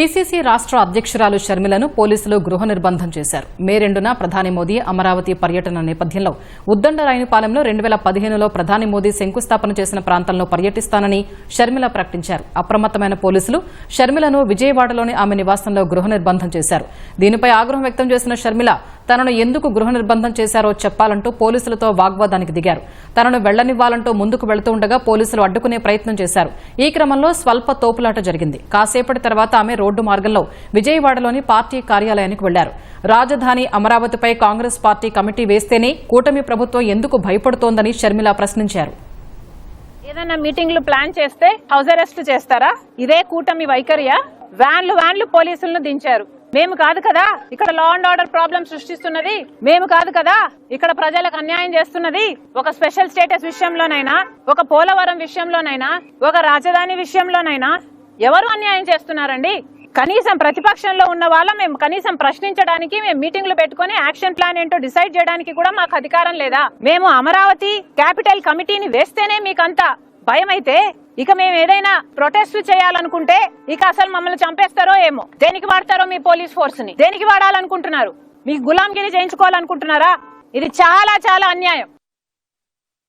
PCC రాష్ట్ర అధ్యక్షురాలు షర్మిలను పోలీసులు గృహ నిర్బంధం చేశారు. మే రెండున ప్రధాని మోదీ అమరావతి పర్యటన నేపథ్యంలో ఉద్దండరాయనిపాలెంలో రెండు వేల పదిహేనులో ప్రధాని మోదీ శంకుస్థాపన చేసిన ప్రాంతంలో పర్యటిస్తానని షర్మిల ప్రకటించారు. అప్రమత్తమైన పోలీసులు షర్మిలను విజయవాడలోని ఆమె నివాసంలో గృహ నిర్బంధం చేశారు. దీనిపై ఆగ్రహం వ్యక్తం చేసిన షర్మిల తనను ఎందుకు గృహ నిర్బంధం చేశారో చెప్పాలంటూ పోలీసులతో వాగ్వాదానికి దిగారు. తనను వెళ్ళనివ్వాలంటూ ముందుకు వెళుతూ ఉండగా పోలీసులు అడ్డుకునే ప్రయత్నం చేశారు. ఈ క్రమంలో స్వల్ప తోపులాట జరిగింది. కాసేపటి తర్వాత ఆమె రోడ్డు మార్గంలో విజయవాడలోని పార్టీ కార్యాలయానికి వెళ్ళారు. రాజధాని అమరావతిపై కాంగ్రెస్ పార్టీ కమిటీ వేస్తేనే కూటమి ప్రభుత్వం ఎందుకు భయపడుతోందని షర్మిల ప్రశ్నించారు. ఏదైనా మీటింగ్లు ప్లాన్ చేస్తే హౌస్ అరెస్ట్ చేస్తారా? ఇదే కూటమి వైఖరియా? వ్యాన్లు వ్యాన్లు పోలీసులను దించారు. మేము కాదు కదా ఇక్కడ లా అండ్ ఆర్డర్ ప్రాబ్లం సృష్టిస్తున్నది. మేము కాదు కదా ఇక్కడ ప్రజలకు అన్యాయం చేస్తున్నది. ఒక స్పెషల్ స్టేటస్ విషయంలోనైనా ఒక పోలవరం విషయంలోనైనా ఒక రాజధాని విషయంలోనైనా ఎవరు అన్యాయం చేస్తున్నారండి? కనీసం ప్రతిపక్షంలో ఉన్న వాళ్ళం మేము కనీసం ప్రశ్నించడానికి మేము మీటింగ్లు పెట్టుకొని యాక్షన్ ప్లాన్ ఏంటో డిసైడ్ చేయడానికి కూడా మాకు అధికారం లేదా? మేము అమరావతి క్యాపిటల్ కమిటీని వేస్తేనే మీకంతా భయమైతే ఇక మేము ఏదైనా ప్రొటెస్ట్ చేయాలనుకుంటే ఇక అసలు మమ్మల్ని చంపేస్తారో ఏమో. దేనికి వాడతారో మీ పోలీస్ ఫోర్స్ని? దేనికి వాడాలనుకుంటున్నారు? మీకు గులాంగిరి చేయించుకోవాలనుకుంటున్నారా? ఇది చాలా చాలా అన్యాయం.